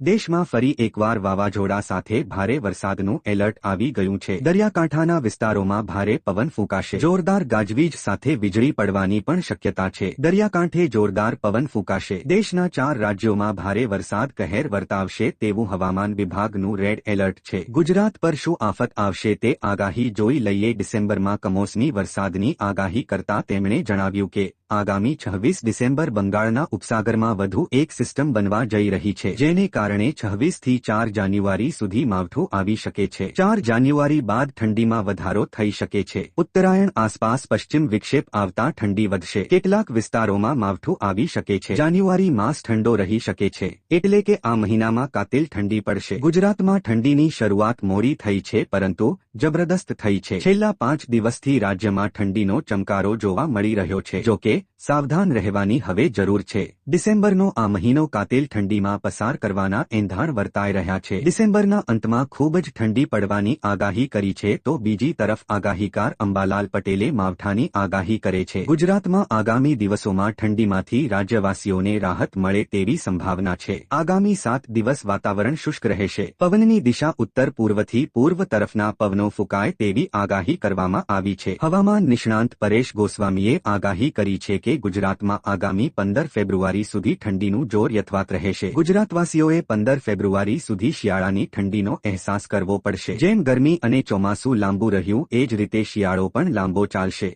દેશમાં ફરી એકવાર વાવાઝોડા સાથે ભારે વરસાદનું એલર્ટ આવી ગયું છે. દરિયાકાંઠાના વિસ્તારોમાં ભારે પવન ફૂંકાશે. જોરદાર ગાજવીજ સાથે વીજળી પડવાની પણ શક્યતા છે. દરિયાકાંઠે જોરદાર પવન ફૂંકાશે. દેશના ચાર રાજ્યોમાં ભારે વરસાદ કહેર વર્તાવશે તેવું હવામાન વિભાગનું રેડ એલર્ટ છે. ગુજરાત પર શું આફત આવશે તે આગાહી જોઈ લઈએ. ડિસેમ્બરમાં કમોસમી વરસાદની આગાહી કરતા તેમણે જણાવ્યું કે, આગામી છવ્વીસ ડિસેમ્બર બંગાળના ઉપસાગરમાં વધુ એક સિસ્ટમ બનવા જઈ રહી છે, જેને કારણે છવ્વીસથી ચાર જાન્યુઆરી સુધી માવઠું આવી શકે છે. ચાર જાન્યુઆરી બાદ ઠંડીમાં વધારો થઈ શકે છે. ઉત્તરાયણ આસપાસ પશ્ચિમ વિક્ષેપ આવતા ઠંડી વધશે. કેટલાક વિસ્તારોમાં માવઠું આવી શકે છે. જાન્યુઆરી માસ ઠંડો રહી શકે છે. એટલે કે આ મહિનામાં કાતિલ ઠંડી પડશે. ગુજરાતમાં ઠંડીની શરૂઆત મોડી થઈ છે, પરંતુ જબરદસ્ત થઈ છે. છેલ્લા પાંચ દિવસથી રાજ્યમાં ઠંડીનો ચમકારો જોવા મળી રહ્યો છે. જોકે સાવધાન રહેવાની હવે જરૂર છે. ડિસેમ્બરનો આ મહિનો કાતિલ ઠંડીમાં પસાર કરવાના એંધાણ વર્તાઈ રહ્યા છે. ડિસેમ્બરના અંતમાં ખૂબ જ ઠંડી પડવાની આગાહી કરી છે તો બીજી તરફ આગાહીકાર અંબાલાલ પટેલે માવઠાની આગાહી કરે છે. ગુજરાતમાં આગામી દિવસોમાં ઠંડીમાંથી રાજ્યવાસીઓને રાહત મળે તેવી સંભાવના છે. આગામી સાત દિવસ વાતાવરણ શુષ્ક રહેશે. પવનની દિશા ઉત્તર પૂર્વથી પૂર્વ તરફના પવનો ફૂંકાય તેવી આગાહી કરવામાં આવી છે. હવામાન નિષ્ણાંત પરેશ ગોસ્વામીએ આગાહી કરી છે કે ગુજરાતમાં આગામી પંદર ફેબ્રુઆરી સુધી ઠંડીનું જોર યથવાત રહેશે. ગુજરાતવાસીઓએ પંદર ફેબ્રુઆરી સુધી શિયાળાની ઠંડીનો અહેસાસ કરવો પડશે. જેમ ગરમી અને ચોમાસું લાંબુ રહ્યું, એ જ રીતે શિયાળો પણ લાંબો ચાલશે.